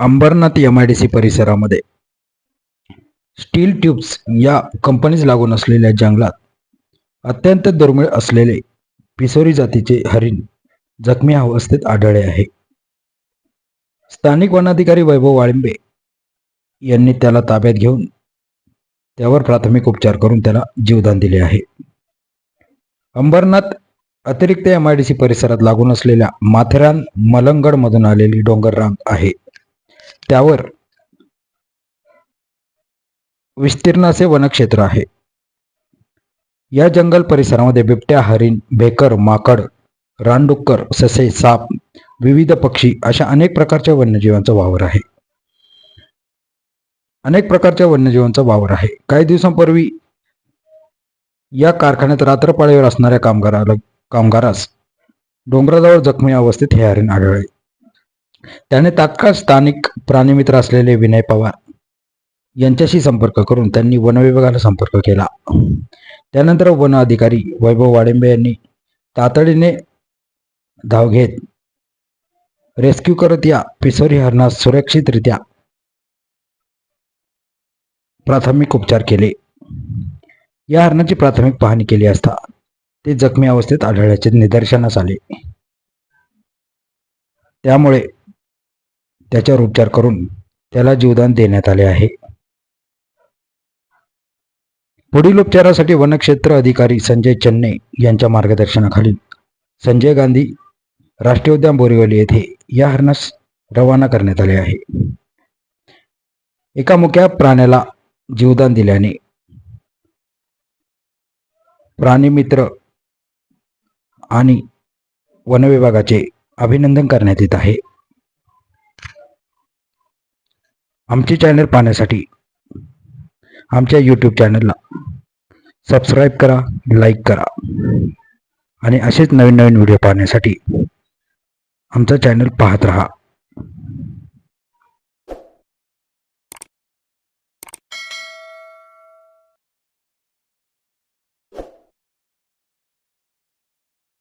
Ambernath M I D C परिसरामध्ये steel tubes या companies लागून असलेल्या जंगलात अत्यंत दुर्मिळ असलेले पिसोरी जातीचे हरिण जखमी अवस्थेत आढळले आहे. स्थानिक वनाधिकारी वैभव वाळिंबे यांनी त्याला ताब्यात घेऊन त्यावर प्राथमिक उपचार करून त्याला जीवदान दिले आहे. अंबरनाथ अतिरिक्त एम आय डी सी परिसरात लागून असलेल्या माथेरान मलंगडमधून आलेली डोंगर रांग आहे. त्यावर विस्तीर्ण असे वनक्षेत्र आहे. या जंगल परिसरामध्ये बिबट्या हरिण भेकर माकड रानडुक्कर ससे साप विविध पक्षी अशा अनेक प्रकारच्या वन्यजीवांचा वावर आहे. अनेक प्रकारच्या वन्यजीवांचा वावर आहे. काही दिवसांपूर्वी या कारखान्यात रात्रपाळीवर असणाऱ्या कामगाराला कामगारास डोंगराजवळ जखमी अवस्थेत हे हरिण आढळले. त्याने तात्काळ स्थानिक प्राणीमित्र असलेले विनय पवार यांच्याशी संपर्क करून त्यांनी वनविभागाला संपर्क केला. त्यानंतर वन अधिकारी वैभव वाडिंबे यांनी तातडीने धाव घेत रेस्क्यू करत या पिसोरी हरणास सुरक्षितरित्या प्राथमिक उपचार केले. या हरणाची प्राथमिक पाहणी केली असता ते जखमी अवस्थेत आढळल्याचे निदर्शनास आले. त्यामुळे त्याच्यावर उपचार करून त्याला जीवदान देण्यात आले आहे. पुढील उपचारासाठी वनक्षेत्र अधिकारी संजय चन्ने यांच्या मार्गदर्शनाखाली संजय गांधी राष्ट्रीय उद्यान बोरिवली येथे या हरणास रवाना करण्यात आले आहे. एका मुक्या प्राण्याला जीवदान दिल्याने प्राणीमित्र आणि वनविभागाचे अभिनंदन करण्यात येत आहे. आमचे चॅनल पाहण्यासाठी आमच्या यूट्यूब चॅनलला सबस्क्राईब करा लाईक करा आणि असेच नवीन नवीन व्हिडिओ पाहण्यासाठी आमचं चॅनल पाहत राहा.